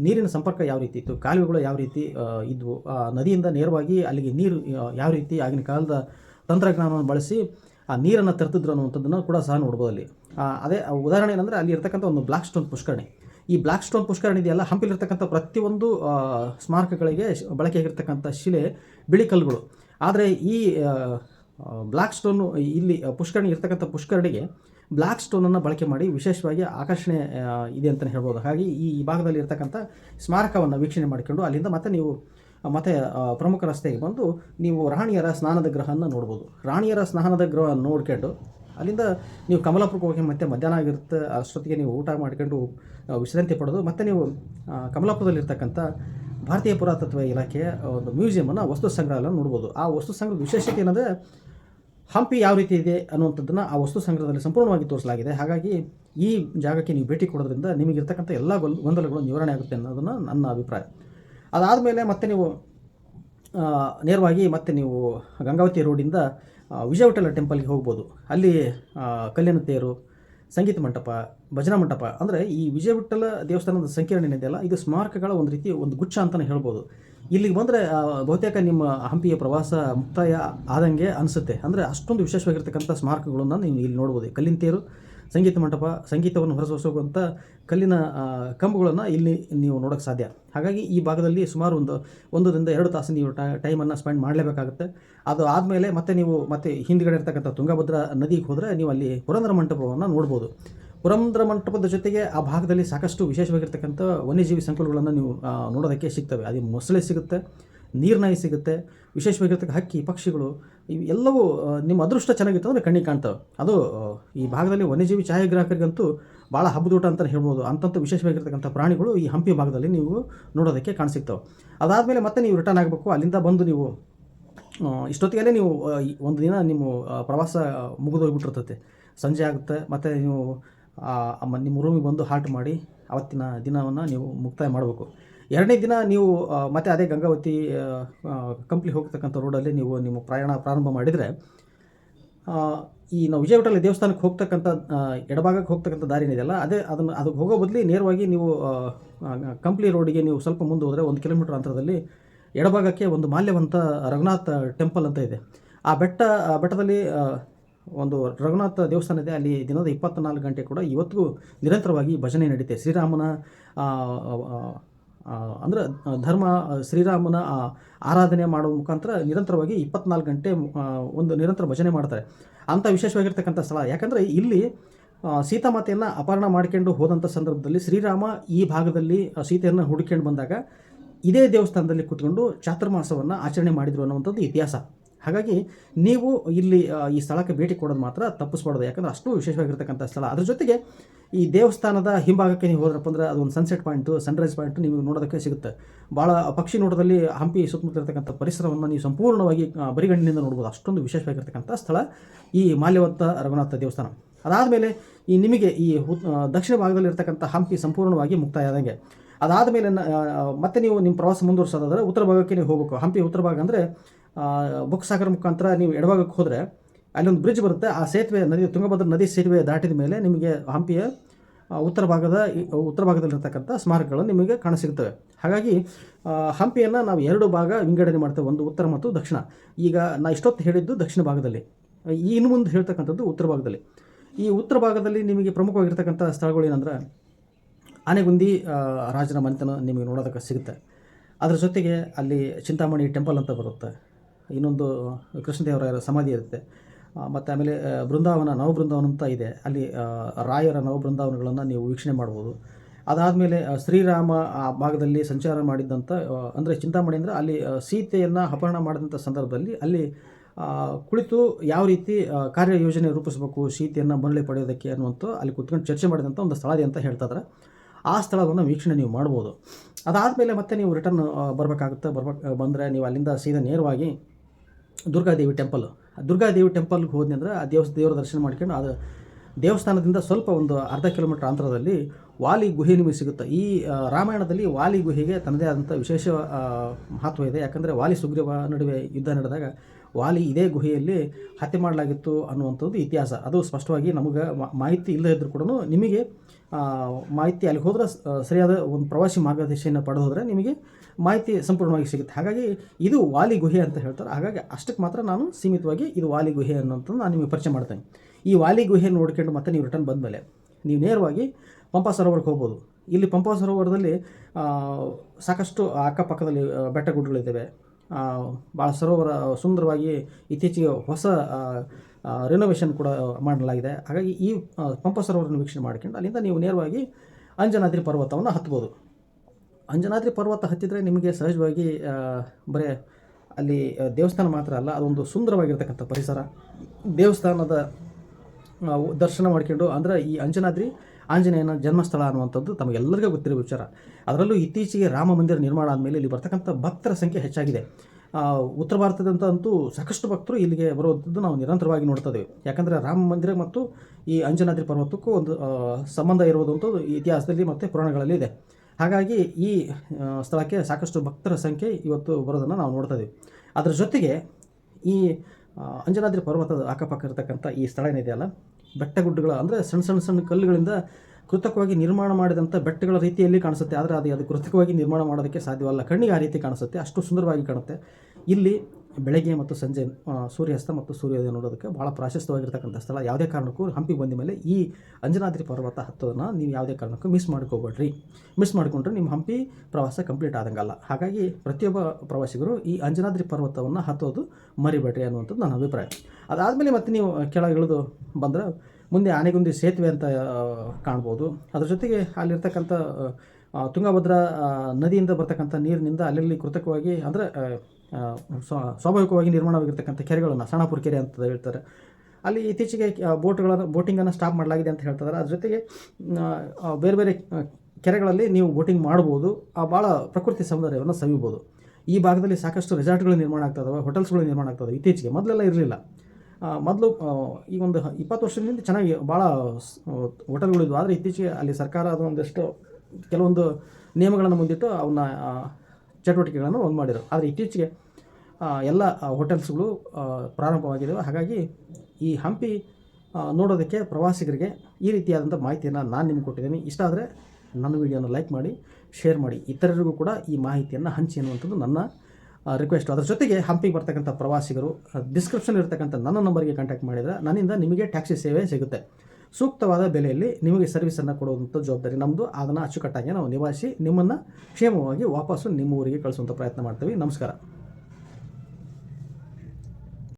ನೀರಿನ ಸಂಪರ್ಕ ಯಾವ ರೀತಿ ಇತ್ತು? ಕಾಲುವೆಗಳು ಯಾವ ರೀತಿ ಇದ್ವು? ನದಿಯಿಂದ ನೇರವಾಗಿ ಅಲ್ಲಿಗೆ ನೀರು ಯಾವ ರೀತಿ ಆಗಿನ ಕಾಲದ ತಂತ್ರಜ್ಞಾನವನ್ನು ಬಳಸಿ, ಆ, ನೀರನ್ನು ತರ್ತಿದ್ರು ಅನ್ನುವಂಥದ್ದನ್ನು ಕೂಡ ಸಹ ನೋಡ್ಬೋದು ಅಲ್ಲಿ. ಅದೇ ಉದಾಹರಣೆ ಏನಂದರೆ ಅಲ್ಲಿ ಇರ್ತಕ್ಕಂಥ ಒಂದು ಬ್ಲಾಕ್ ಸ್ಟೋನ್ ಪುಷ್ಕರಣಿ. ಈ ಬ್ಲಾಕ್ ಸ್ಟೋನ್ ಪುಷ್ಕರಣಿ ಇದೆಯಲ್ಲ ಹಂಪಿಲಿರ್ತಕ್ಕಂಥ ಪ್ರತಿಯೊಂದು ಸ್ಮಾರಕಗಳಿಗೆ ಬಳಕೆಯಾಗಿರ್ತಕ್ಕಂಥ ಶಿಲೆ, ಬಿಳಿ ಕಲ್ಲುಗಳು. ಆದರೆ ಈ ಬ್ಲಾಕ್ ಸ್ಟೋನು, ಇಲ್ಲಿ ಪುಷ್ಕರಣಿ ಇರ್ತಕ್ಕಂಥ ಪುಷ್ಕರಣಿಗೆ ಬ್ಲಾಕ್ ಸ್ಟೋನನ್ನು ಬಳಕೆ ಮಾಡಿ ವಿಶೇಷವಾಗಿ ಆಕರ್ಷಣೆ ಇದೆ ಅಂತಲೇ ಹೇಳ್ಬೋದು. ಹಾಗಾಗಿ ಈ ಭಾಗದಲ್ಲಿ ಇರತಕ್ಕಂಥ ಸ್ಮಾರಕವನ್ನು ವೀಕ್ಷಣೆ ಮಾಡಿಕೊಂಡು ಅಲ್ಲಿಂದ ಮತ್ತೆ ನೀವು, ಮತ್ತೆ ಪ್ರಮುಖ ರಸ್ತೆಗೆ ಬಂದು ನೀವು ರಾಣಿಯರ ಸ್ನಾನದ ಗ್ರಹವನ್ನು ನೋಡ್ಬೋದು. ರಾಣಿಯರ ಸ್ನಾನದ ಗೃಹ ನೋಡ್ಕೊಂಡು ಅಲ್ಲಿಂದ ನೀವು ಕಮಲಾಪುರಕ್ಕೆ ಹೋಗಿ ಮತ್ತೆ ಮಧ್ಯಾಹ್ನ ಆಗಿರುತ್ತೆ, ಅಷ್ಟೊತ್ತಿಗೆ ನೀವು ಊಟ ಮಾಡ್ಕೊಂಡು ವಿಶ್ರಾಂತಿ ಪಡೆದು ಮತ್ತೆ ನೀವು ಕಮಲಾಪುರದಲ್ಲಿರ್ತಕ್ಕಂಥ ಭಾರತೀಯ ಪುರಾತತ್ವ ಇಲಾಖೆಯ ಒಂದು ಮ್ಯೂಸಿಯಮನ್ನು ವಸ್ತು ಸಂಗ್ರಹಾಲಯ ನೋಡ್ಬೋದು. ಆ ವಸ್ತು ಸಂಗ್ರಹದ ವಿಶೇಷತೆ ಏನಂದರೆ ಹಂಪಿ ಯಾವ ರೀತಿ ಇದೆ ಅನ್ನುವಂಥದ್ದನ್ನು ಆ ವಸ್ತು ಸಂಗ್ರಹದಲ್ಲಿ ಸಂಪೂರ್ಣವಾಗಿ ತೋರಿಸಲಾಗಿದೆ. ಹಾಗಾಗಿ ಈ ಜಾಗಕ್ಕೆ ನೀವು ಭೇಟಿ ಕೊಡೋದ್ರಿಂದ ನಿಮಗಿರ್ತಕ್ಕಂಥ ಎಲ್ಲ ಗೊಂದ್, ಗೊಂದಲಗಳು ನಿವಾರಣೆ ಆಗುತ್ತೆ ಅನ್ನೋದನ್ನು ನನ್ನ ಅಭಿಪ್ರಾಯ. ಅದಾದಮೇಲೆ ಮತ್ತೆ ನೀವು ನೇರವಾಗಿ ಮತ್ತೆ ನೀವು ಗಂಗಾವತಿ ರೋಡಿಂದ ವಿಜಯವಟಲ ಟೆಂಪಲ್ಗೆ ಹೋಗ್ಬೋದು. ಅಲ್ಲಿ ಕಲ್ಯಾಣ ತೇರು, ಸಂಗೀತ ಮಂಟಪ, ಭಜನಾ ಮಂಟಪ. ಅಂದರೆ ಈ ವಿಜಯವಿಠಲ ದೇವಸ್ಥಾನದ ಸಂಕೀರ್ಣ ಏನಿದೆಯಲ್ಲ ಇದು ಸ್ಮಾರಕಗಳ ಒಂದು ರೀತಿ ಒಂದು ಗುಚ್ಛ ಅಂತಲೇ ಹೇಳ್ಬೋದು. ಇಲ್ಲಿಗೆ ಬಂದರೆ ಬಹುತೇಕ ನಿಮ್ಮ ಹಂಪಿಯ ಪ್ರವಾಸ ಮುಕ್ತಾಯ ಆದಂಗೆ ಅನಿಸುತ್ತೆ. ಅಂದರೆ ಅಷ್ಟೊಂದು ವಿಶೇಷವಾಗಿರ್ತಕ್ಕಂಥ ಸ್ಮಾರಕಗಳನ್ನು ನೀವು ಇಲ್ಲಿ ನೋಡ್ಬೋದು. ಕಲ್ಲಿನ ತೇರು, ಸಂಗೀತ ಮಂಟಪ, ಸಂಗೀತವನ್ನು ಹೊರಸೂಸುವಂಥ ಕಲ್ಲಿನ ಕಂಬಗಳನ್ನು ಇಲ್ಲಿ ನೀವು ನೋಡೋಕ್ಕೆ ಸಾಧ್ಯ. ಹಾಗಾಗಿ ಈ ಭಾಗದಲ್ಲಿ ಸುಮಾರು ಒಂದು, ಒಂದರಿಂದ ಎರಡು ತಾಸು ನೀವು ಟೈಮನ್ನು ಸ್ಪೆಂಡ್ ಮಾಡಲೇಬೇಕಾಗುತ್ತೆ. ಅದು ಆದಮೇಲೆ ಮತ್ತೆ ನೀವು ಮತ್ತೆ ಹಿಂದ್ಗಡೆ ಇರ್ತಕ್ಕಂಥ ತುಂಗಭದ್ರಾ ನದಿಗೆ ಹೋದರೆ ನೀವು ಅಲ್ಲಿ ಪುರಂದರ ಮಂಟಪವನ್ನು ನೋಡ್ಬೋದು. ಪುರಂದರ ಮಂಟಪದ ಜೊತೆಗೆ ಆ ಭಾಗದಲ್ಲಿ ಸಾಕಷ್ಟು ವಿಶೇಷವಾಗಿರ್ತಕ್ಕಂಥ ವನ್ಯಜೀವಿ ಸಂಕುಲಗಳನ್ನು ನೀವು ನೋಡೋದಕ್ಕೆ ಸಿಗ್ತವೆ. ಅದು ಮೊಸಳೆ ಸಿಗುತ್ತೆ, ನೀರ್ನಾಯಿ ಸಿಗುತ್ತೆ, ವಿಶೇಷವಾಗಿರ್ತಕ್ಕ ಹಕ್ಕಿ, ಪಕ್ಷಿಗಳು ಇವೆಲ್ಲವೂ ನಿಮ್ಮ ಅದೃಷ್ಟ ಚೆನ್ನಾಗಿತ್ತು ಅಂದರೆ ಕಣ್ಣಿಗೆ ಕಾಣ್ತವೆ. ಅದು ಈ ಭಾಗದಲ್ಲಿ ವನ್ಯಜೀವಿ ಛಾಯಾಗ್ರಾಹಕರಿಗಂತೂ ಭಾಳ ಹಬ್ಬದೂಟ ಅಂತಲೇ ಹೇಳ್ಬೋದು. ಅಂತಂತ ವಿಶೇಷವಾಗಿರ್ತಕ್ಕಂಥ ಪ್ರಾಣಿಗಳು ಈ ಹಂಪಿ ಭಾಗದಲ್ಲಿ ನೀವು ನೋಡೋದಕ್ಕೆ ಕಾಣಿಸಿಕ್ತವೆ ಅದಾದಮೇಲೆ ಮತ್ತೆ ನೀವು ರಿಟರ್ನ್ ಆಗಬೇಕು. ಅಲ್ಲಿಂದ ಬಂದು ನೀವು ಇಷ್ಟೊತ್ತಿಗೆಲ್ಲೇ ನೀವು ಒಂದು ದಿನ ನಿಮ್ಮ ಪ್ರವಾಸ ಮುಗಿದೋಗ್ಬಿಟ್ಟಿರ್ತೈತೆ. ಸಂಜೆ ಆಗುತ್ತೆ, ಮತ್ತು ನೀವು ನಿಮ್ಮ ರೂಮಿಗೆ ಬಂದು ಹಾಲ್ಟ್ ಮಾಡಿ ಅವತ್ತಿನ ದಿನವನ್ನು ನೀವು ಮುಕ್ತಾಯ ಮಾಡಬೇಕು. ಎರಡನೇ ದಿನ ನೀವು ಮತ್ತೆ ಅದೇ ಗಂಗಾವತಿ ಕಂಪ್ಲಿ ಹೋಗ್ತಕ್ಕಂಥ ರೋಡಲ್ಲಿ ನೀವು ನಿಮ್ಮ ಪ್ರಯಾಣ ಪ್ರಾರಂಭ ಮಾಡಿದರೆ ಈ ನಾವು ವಿಜಯವಾಡಲ್ಲಿ ದೇವಸ್ಥಾನಕ್ಕೆ ಹೋಗ್ತಕ್ಕಂಥ ಎಡಭಾಗಕ್ಕೆ ಹೋಗ್ತಕ್ಕಂಥ ದಾರಿ ಏನಿದೆಯಲ್ಲ ಅದೇ ಅದನ್ನು, ಅದಕ್ಕೆ ಹೋಗೋ ಬದಲಿ ನೇರವಾಗಿ ನೀವು ಕಂಪ್ಲಿ ರೋಡಿಗೆ ನೀವು ಸ್ವಲ್ಪ ಮುಂದೆ ಹೋದರೆ ಒಂದು ಕಿಲೋಮೀಟರ್ ಅಂತರದಲ್ಲಿ ಎಡಭಾಗಕ್ಕೆ ಒಂದು ಮಾಲ್ಯವಂತ ರಘುನಾಥ ಟೆಂಪಲ್ ಅಂತ ಇದೆ. ಆ ಬೆಟ್ಟ ಬೆಟ್ಟದಲ್ಲಿ ಒಂದು ರಘುನಾಥ ದೇವಸ್ಥಾನ ಇದೆ. ಅಲ್ಲಿ ದಿನದ ಇಪ್ಪತ್ತ್ನಾಲ್ಕು ಗಂಟೆ ಕೂಡ ಇವತ್ತಿಗೂ ನಿರಂತರವಾಗಿ ಭಜನೆ ನಡೀತೆ. ಶ್ರೀರಾಮನ ಅಂದ್ರೆ ಧರ್ಮ, ಶ್ರೀರಾಮನ ಆರಾಧನೆ ಮಾಡುವ ಮುಖಾಂತರ ನಿರಂತರವಾಗಿ ಇಪ್ಪತ್ನಾಲ್ಕು ಗಂಟೆ ಒಂದು ನಿರಂತರ ಭಜನೆ ಮಾಡ್ತಾರೆ. ಅಂಥ ವಿಶೇಷವಾಗಿರ್ತಕ್ಕಂಥ ಸ್ಥಳ. ಯಾಕಂದರೆ ಇಲ್ಲಿ ಸೀತಾಮಾತೆಯನ್ನು ಅಪಹರಣ ಮಾಡ್ಕೊಂಡು ಹೋದಂಥ ಸಂದರ್ಭದಲ್ಲಿ ಶ್ರೀರಾಮ ಈ ಭಾಗದಲ್ಲಿ ಸೀತೆಯನ್ನು ಹುಡುಕೊಂಡು ಬಂದಾಗ ಇದೇ ದೇವಸ್ಥಾನದಲ್ಲಿ ಕೂತ್ಕೊಂಡು ಚಾತುರ್ಮಾಸವನ್ನು ಆಚರಣೆ ಮಾಡಿದರು ಅನ್ನುವಂಥದ್ದು ಇತಿಹಾಸ. ಹಾಗಾಗಿ ನೀವು ಇಲ್ಲಿ ಈ ಸ್ಥಳಕ್ಕೆ ಭೇಟಿ ಕೊಡೋದು ಮಾತ್ರ ತಪ್ಪಿಸ್ಬಾರ್ದು. ಯಾಕಂದ್ರೆ ಅಷ್ಟು ವಿಶೇಷವಾಗಿರ್ತಕ್ಕಂಥ ಸ್ಥಳ. ಅದ್ರ ಜೊತೆಗೆ ಈ ದೇವಸ್ಥಾನದ ಹಿಂಭಾಗಕ್ಕೆ ನೀವು ಹೋದ್ರಪ್ಪ ಅಂದ್ರೆ ಅದೊಂದು ಸನ್ಸೆಟ್ ಪಾಯಿಂಟು ಸನ್ರೈಸ್ ಪಾಯಿಂಟು ನೀವು ನೋಡೋದಕ್ಕೆ ಸಿಗುತ್ತೆ. ಭಾಳ ಪಕ್ಷಿ ನೋಟದಲ್ಲಿ ಹಂಪಿ ಸುತ್ತಮುತ್ತ ಇರತಕ್ಕಂಥ ಪರಿಸರವನ್ನು ನೀವು ಸಂಪೂರ್ಣವಾಗಿ ಬರಿಗಣ್ಣಿನಿಂದ ನೋಡ್ಬೋದು. ಅಷ್ಟೊಂದು ವಿಶೇಷವಾಗಿರ್ತಕ್ಕಂಥ ಸ್ಥಳ ಈ ಮಾಲ್ಯವಂತ ರಘುನಾಥ ದೇವಸ್ಥಾನ. ಅದಾದಮೇಲೆ ಈ ನಿಮಗೆ ಈ ದಕ್ಷಿಣ ಭಾಗದಲ್ಲಿ ಭಾಗದಲ್ಲಿರ್ತಕ್ಕಂಥ ಹಂಪಿ ಸಂಪೂರ್ಣವಾಗಿ ಮುಕ್ತಾಯ ಆದಂಗೆ ಅದಾದಮೇಲೆ ಮತ್ತೆ ನೀವು ನಿಮ್ಮ ಪ್ರವಾಸ ಮುಂದುವರಿಸೋದಾದರೆ ಉತ್ತರ ಭಾಗಕ್ಕೆ ನೀವು ಹೋಗಬೇಕು. ಹಂಪಿ ಉತ್ತರ ಭಾಗ ಅಂದರೆ ಬೊಕ್ಕಸಾಗರ ಮುಖಾಂತರ ನೀವು ಎಡಭಾಗಕ್ಕೆ ಹೋದರೆ ಅಲ್ಲೊಂದು ಬ್ರಿಡ್ಜ್ ಬರುತ್ತೆ. ಆ ಸೇತುವೆ, ನದಿ, ತುಂಗಭದ್ರ ನದಿ ಸೇತುವೆ ದಾಟಿದ ಮೇಲೆ ನಿಮಗೆ ಹಂಪಿಯ ಉತ್ತರ ಭಾಗದ ಉತ್ತರ ಭಾಗದಲ್ಲಿರ್ತಕ್ಕಂಥ ಸ್ಮಾರಕಗಳು ನಿಮಗೆ ಕಾಣಸಿಗುತ್ತವೆ. ಹಾಗಾಗಿ ಹಂಪಿಯನ್ನು ನಾವು ಎರಡು ಭಾಗ ವಿಂಗಡಣೆ ಮಾಡ್ತೇವೆ. ಒಂದು ಉತ್ತರ ಮತ್ತು ದಕ್ಷಿಣ. ಈಗ ನಾ ಇಷ್ಟೊತ್ತು ಹೇಳಿದ್ದು ದಕ್ಷಿಣ ಭಾಗದಲ್ಲಿ. ಇನ್ನು ಮುಂದೆ ಹೇಳ್ತಕ್ಕಂಥದ್ದು ಉತ್ತರ ಭಾಗದಲ್ಲಿ. ಈ ಉತ್ತರ ಭಾಗದಲ್ಲಿ ನಿಮಗೆ ಪ್ರಮುಖವಾಗಿರ್ತಕ್ಕಂಥ ಸ್ಥಳಗಳು ಏನಂದ್ರೆ, ಆನೆಗುಂದಿ ರಾಜನ ಮನೆತನ ನಿಮಗೆ ನೋಡೋದಕ್ಕೆ ಸಿಗುತ್ತೆ. ಅದರ ಜೊತೆಗೆ ಅಲ್ಲಿ ಚಿಂತಾಮಣಿ ಟೆಂಪಲ್ ಅಂತ ಬರುತ್ತೆ. ಇನ್ನೊಂದು ಕೃಷ್ಣದೇವರಾಯರ ಸಮಾಧಿ ಇರುತ್ತೆ. ಮತ್ತು ಆಮೇಲೆ ಬೃಂದಾವನ ನವಬೃಂದಾವನ ಅಂತ ಇದೆ. ಅಲ್ಲಿ ರಾಯರ ನವಬೃಂದಾವನಗಳನ್ನು ನೀವು ವೀಕ್ಷಣೆ ಮಾಡ್ಬೋದು. ಅದಾದಮೇಲೆ ಶ್ರೀರಾಮ ಆ ಭಾಗದಲ್ಲಿ ಸಂಚಾರ ಮಾಡಿದ್ದಂಥ ಅಂದರೆ ಚಿಂತಾಮಣಿ ಅಂದರೆ ಅಲ್ಲಿ ಸೀತೆಯನ್ನು ಅಪಹರಣ ಮಾಡಿದಂಥ ಸಂದರ್ಭದಲ್ಲಿ ಅಲ್ಲಿ ಕುಳಿತು ಯಾವ ರೀತಿ ಕಾರ್ಯಯೋಜನೆ ರೂಪಿಸಬೇಕು, ಸೀತೆಯನ್ನು ಮರಳಿ ಪಡೆಯೋದಕ್ಕೆ ಅನ್ನುವಂಥ ಅಲ್ಲಿ ಕುತ್ಕೊಂಡು ಚರ್ಚೆ ಮಾಡಿದಂಥ ಒಂದು ಸ್ಥಳ ಅಂತ ಹೇಳ್ತಾರೆ ಆ ಸ್ಥಳವನ್ನು ವೀಕ್ಷಣೆ ನೀವು ಮಾಡ್ಬೋದು. ಅದಾದಮೇಲೆ ಮತ್ತೆ ನೀವು ರಿಟರ್ನ್ ಬರಬೇಕಾಗುತ್ತೆ. ಬರ್ಬೇಕು, ಬಂದರೆ ನೀವು ಅಲ್ಲಿಂದ ಸೀದಾ ನೇರವಾಗಿ ದುರ್ಗಾದೇವಿ ಟೆಂಪಲ್. ದುರ್ಗಾದೇವಿ ಟೆಂಪಲ್ಗೆ ಹೋದ್ನಿ ಅಂದ್ರೆ ಆ ದೇವಸ್, ದೇವರ ದರ್ಶನ ಮಾಡ್ಕೊಂಡು ಅದು ದೇವಸ್ಥಾನದಿಂದ ಸ್ವಲ್ಪ ಒಂದು ಅರ್ಧ ಕಿಲೋಮೀಟರ್ ಅಂತರದಲ್ಲಿ ವಾಲಿ ಗುಹೆ ನಿಮಗೆ ಸಿಗುತ್ತೆ. ಈ ರಾಮಾಯಣದಲ್ಲಿ ವಾಲಿ ಗುಹೆಗೆ ತನ್ನದೇ ಆದಂಥ ವಿಶೇಷ ಮಹತ್ವ ಇದೆ. ಯಾಕಂದರೆ ವಾಲಿ ಸುಗ್ರೀವ ನಡುವೆ ಯುದ್ಧ ನಡೆದಾಗ ವಾಲಿ ಇದೇ ಗುಹೆಯಲ್ಲಿ ಹತ್ಯೆ ಮಾಡಲಾಗಿತ್ತು ಅನ್ನುವಂಥದ್ದು ಇತಿಹಾಸ. ಅದು ಸ್ಪಷ್ಟವಾಗಿ ನಮಗೆ ಮಾಹಿತಿ ಇಲ್ಲದೇ ಇದ್ದರೂ ಕೂಡ ನಿಮಗೆ ಮಾಹಿತಿ ಅಲ್ಲಿಗೆ ಹೋದ್ರೆ ಸರಿಯಾದ ಒಂದು ಪ್ರವಾಸಿ ಮಾರ್ಗದರ್ಶಿಯನ್ನು ಪಡೆದು ನಿಮಗೆ ಮಾಹಿತಿ ಸಂಪೂರ್ಣವಾಗಿ ಸಿಗುತ್ತೆ. ಹಾಗಾಗಿ ಇದು ವಾಲಿ ಗುಹೆ ಅಂತ ಹೇಳ್ತಾರೆ. ಹಾಗಾಗಿ ಅಷ್ಟಕ್ಕೆ ಮಾತ್ರ ನಾನು ಸೀಮಿತವಾಗಿ ಇದು ವಾಲಿ ಗುಹೆ ಅನ್ನೋಂಥದ್ದು ನಾನು ನಿಮಗೆ ಪರಿಚಯ ಮಾಡ್ತೇನೆ. ಈ ವಾಲಿ ಗುಹೆ ನೋಡ್ಕೊಂಡು ಮತ್ತೆ ನೀವು ರಿಟರ್ನ್ ಬಂದಮೇಲೆ ನೀವು ನೇರವಾಗಿ ಪಂಪಾ ಸರೋವರಕ್ಕೆ ಹೋಗ್ಬೋದು. ಇಲ್ಲಿ ಪಂಪಾ ಸರೋವರದಲ್ಲಿ ಸಾಕಷ್ಟು ಅಕ್ಕಪಕ್ಕದಲ್ಲಿ ಬೆಟ್ಟ ಗುಡ್ಡಗಳಿದ್ದಾವೆ ಭಾಳ ಸರೋವರ ಸುಂದರವಾಗಿ ಇತ್ತೀಚೆಗೆ ಹೊಸ ರಿನೋವೇಷನ್ ಕೂಡ ಮಾಡಲಾಗಿದೆ. ಹಾಗಾಗಿ ಈ ಪಂಪ ಸರೋವರನ ವೀಕ್ಷಣೆ ಮಾಡ್ಕೊಂಡು ಅಲ್ಲಿಂದ ನೀವು ನೇರವಾಗಿ ಅಂಜನಾದ್ರಿ ಪರ್ವತವನ್ನು ಹತ್ಬೋದು. ಅಂಜನಾದ್ರಿ ಪರ್ವತ ಹತ್ತಿದರೆ ನಿಮಗೆ ಸಹಜವಾಗಿ ಬರೇ ಅಲ್ಲಿ ದೇವಸ್ಥಾನ ಮಾತ್ರ ಅಲ್ಲ, ಅದೊಂದು ಸುಂದರವಾಗಿರ್ತಕ್ಕಂಥ ಪರಿಸರ. ದೇವಸ್ಥಾನದ ದರ್ಶನ ಮಾಡ್ಕೊಂಡು, ಅಂದರೆ ಈ ಅಂಜನಾದ್ರಿ ಆಂಜನೇಯನ ಜನ್ಮಸ್ಥಳ ಅನ್ನುವಂಥದ್ದು ತಮಗೆಲ್ಲರಿಗೂ ಗೊತ್ತಿರೋ ವಿಚಾರ. ಅದರಲ್ಲೂ ಇತ್ತೀಚೆಗೆ ರಾಮ ಮಂದಿರ ನಿರ್ಮಾಣ ಆದಮೇಲೆ ಇಲ್ಲಿ ಬರ್ತಕ್ಕಂಥ ಭಕ್ತರ ಸಂಖ್ಯೆ ಹೆಚ್ಚಾಗಿದೆ. ಉತ್ತರ ಭಾರತದಂಥ ಅಂತೂ ಸಾಕಷ್ಟು ಭಕ್ತರು ಇಲ್ಲಿಗೆ ಬರುವಂಥದ್ದು ನಾವು ನಿರಂತರವಾಗಿ ನೋಡ್ತಾ ಇದ್ದೇವೆ. ಯಾಕಂದರೆ ರಾಮ ಮಂದಿರ ಮತ್ತು ಈ ಅಂಜನಾದ್ರಿ ಪರ್ವತಕ್ಕೂ ಒಂದು ಸಂಬಂಧ ಇರುವುದಂತೂ ಇತಿಹಾಸದಲ್ಲಿ ಮತ್ತು ಪುರಾಣಗಳಲ್ಲಿ ಇದೆ. ಹಾಗಾಗಿ ಈ ಸ್ಥಳಕ್ಕೆ ಸಾಕಷ್ಟು ಭಕ್ತರ ಸಂಖ್ಯೆ ಇವತ್ತು ಬರೋದನ್ನು ನಾವು ನೋಡ್ತಾ ಇದ್ದೀವಿ ಅದರ ಜೊತೆಗೆ ಈ ಅಂಜನಾದ್ರಿ ಪರ್ವತದ ಅಕ್ಕಪಕ್ಕ ಇರತಕ್ಕಂಥ ಈ ಸ್ಥಳ ಏನಿದೆಯಲ್ಲ ಬೆಟ್ಟಗುಡ್ಡಗಳ, ಅಂದರೆ ಸಣ್ಣ ಸಣ್ಣ ಸಣ್ಣ ಕಲ್ಲುಗಳಿಂದ ಕೃತಕವಾಗಿ ನಿರ್ಮಾಣ ಮಾಡಿದಂಥ ಬೆಟ್ಟಗಳ ರೀತಿಯಲ್ಲಿ ಕಾಣಿಸುತ್ತೆ. ಆದರೆ ಅದು ಅದು ಕೃತಕವಾಗಿ ನಿರ್ಮಾಣ ಮಾಡೋದಕ್ಕೆ ಸಾಧ್ಯವಲ್ಲ. ಕಣ್ಣಿಗೆ ಆ ರೀತಿ ಕಾಣಿಸುತ್ತೆ. ಅಷ್ಟು ಸುಂದರವಾಗಿ ಕಾಣುತ್ತೆ. ಇಲ್ಲಿ ಬೆಳಗ್ಗೆ ಮತ್ತು ಸಂಜೆ ಸೂರ್ಯಾಸ್ತ ಮತ್ತು ಸೂರ್ಯೋದಯ ನೋಡೋದಕ್ಕೆ ಭಾಳ ಪ್ರಾಶಸ್ತ್ಯವಾಗಿರ್ತಕ್ಕಂಥ ಸ್ಥಳ. ಯಾವುದೇ ಕಾರಣಕ್ಕೂ ಹಂಪಿ ಬಂದ ಮೇಲೆ ಈ ಅಂಜನಾದ್ರಿ ಪರ್ವತ ಹತ್ತೋದನ್ನು ನೀವು ಯಾವುದೇ ಕಾರಣಕ್ಕೂ ಮಿಸ್ ಮಾಡ್ಕೋಬೇಡ್ರಿ. ಮಿಸ್ ಮಾಡಿಕೊಂಡ್ರೆ ನಿಮ್ಮ ಹಂಪಿ ಪ್ರವಾಸ ಕಂಪ್ಲೀಟ್ ಆದಂಗಲ್ಲ. ಹಾಗಾಗಿ ಪ್ರತಿಯೊಬ್ಬ ಪ್ರವಾಸಿಗರು ಈ ಅಂಜನಾದ್ರಿ ಪರ್ವತವನ್ನು ಹತ್ತೋದು ಮರಿಬೇಡ್ರಿ ಅನ್ನುವಂಥದ್ದು ನನ್ನ ಅಭಿಪ್ರಾಯ. ಅದಾದಮೇಲೆ ಮತ್ತೆ ನೀವು ಕೆಳಗೆ ಇಳಿದು ಬಂದರೆ ಮುಂದೆ ಆನೆಗುಂದಿ ಸೇತುವೆ ಅಂತ ಕಾಣ್ಬೋದು. ಅದ್ರ ಜೊತೆಗೆ ಅಲ್ಲಿರ್ತಕ್ಕಂಥ ತುಂಗಭದ್ರಾ ನದಿಯಿಂದ ಬರ್ತಕ್ಕಂಥ ನೀರಿನಿಂದ ಅಲ್ಲಲ್ಲಿ ಕೃತಕವಾಗಿ ಅಂದರೆ ಸ್ವಾಭಾವಿಕವಾಗಿ ನಿರ್ಮಾಣವಾಗಿರ್ತಕ್ಕಂಥ ಕೆರೆಗಳನ್ನು ಸಣಾಪುರ ಕೆರೆ ಅಂತ ಹೇಳ್ತಾರೆ. ಅಲ್ಲಿ ಇತ್ತೀಚೆಗೆ ಬೋಟ್ಗಳನ್ನು, ಬೋಟಿಂಗನ್ನು ಸ್ಟಾಪ್ ಮಾಡಲಾಗಿದೆ ಅಂತ ಹೇಳ್ತಾರೆ ಅದ್ರ ಜೊತೆಗೆ ಬೇರೆ ಬೇರೆ ಕೆರೆಗಳಲ್ಲಿ ನೀವು ಬೋಟಿಂಗ್ ಮಾಡ್ಬೋದು ಆ, ಭಾಳ ಪ್ರಕೃತಿ ಸೌಂದರ್ಯವನ್ನು ಸವಿಬೋದು ಈ ಭಾಗದಲ್ಲಿ ಸಾಕಷ್ಟು ರೆಸಾರ್ಟ್ಗಳು ನಿರ್ಮಾಣ ಆಗ್ತಾ ಇದಾವೆ ಹೋಟೆಲ್ಸ್ಗಳು ನಿರ್ಮಾಣ ಆಗ್ತಾ ಇದಾವೆ ಇತ್ತೀಚೆಗೆ ಮೊದಲೆಲ್ಲ ಇರಲಿಲ್ಲ. ಮೊದಲು ಈ ಒಂದು ಇಪ್ಪತ್ತು ವರ್ಷದಿಂದ ಚೆನ್ನಾಗಿ ಭಾಳ ಹೋಟೆಲ್ಗಳಿದ್ವು ಆದರೆ ಇತ್ತೀಚೆಗೆ ಅಲ್ಲಿ ಸರ್ಕಾರ ಅದು ಒಂದಷ್ಟು ಕೆಲವೊಂದು ನಿಯಮಗಳನ್ನು ಮುಂದಿಟ್ಟು ಅವನ್ನ ಚಟುವಟಿಕೆಗಳನ್ನು ಒಂದು ಮಾಡಿದರು. ಆದರೆ ಇತ್ತೀಚೆಗೆ ಎಲ್ಲ ಹೋಟೆಲ್ಸ್ಗಳು ಪ್ರಾರಂಭವಾಗಿದ್ದಾವೆ ಹಾಗಾಗಿ ಈ ಹಂಪಿ ನೋಡೋದಕ್ಕೆ ಪ್ರವಾಸಿಗರಿಗೆ ಈ ರೀತಿಯಾದಂಥ ಮಾಹಿತಿಯನ್ನು ನಾನು ನಿಮ್ಗೆ ಕೊಟ್ಟಿದ್ದೀನಿ. ಇಷ್ಟ ಆದರೆ ನನ್ನ ವಿಡಿಯೋನ ಲೈಕ್ ಮಾಡಿ, ಶೇರ್ ಮಾಡಿ. ಇತರರಿಗೂ ಕೂಡ ಈ ಮಾಹಿತಿಯನ್ನು ಹಂಚಿ ಅನ್ನುವಂಥದ್ದು ನನ್ನ ರಿಕ್ವೆಸ್ಟ್ ಅದರ ಜೊತೆಗೆ ಹಂಪಿಗೆ ಬರ್ತಕ್ಕಂಥ ಪ್ರವಾಸಿಗರು ಡಿಸ್ಕ್ರಿಪ್ಷನ್ ಇರ್ತಕ್ಕಂಥ ನನ್ನ ನಂಬರ್ಗೆ ಕಾಂಟ್ಯಾಕ್ಟ್ ಮಾಡಿದರೆ ನನ್ನಿಂದ ನಿಮಗೆ ಟ್ಯಾಕ್ಸಿ ಸೇವೆ ಸಿಗುತ್ತೆ. ಸೂಕ್ತವಾದ ಬೆಲೆಯಲ್ಲಿ ನಿಮಗೆ ಸರ್ವಿಸನ್ನು ಕೊಡುವಂಥ ಜವಾಬ್ದಾರಿ ನಮ್ಮದು ಅದನ್ನು ಅಚ್ಚುಕಟ್ಟಾಗಿ ನಾವು ನಿವಾಸಿ ನಿಮ್ಮನ್ನು ಕ್ಷೇಮವಾಗಿ ವಾಪಸ್ಸು ನಿಮ್ಮ ಊರಿಗೆ ಕಳಿಸುವಂಥ ಪ್ರಯತ್ನ ಮಾಡ್ತೀವಿ. ನಮಸ್ಕಾರ.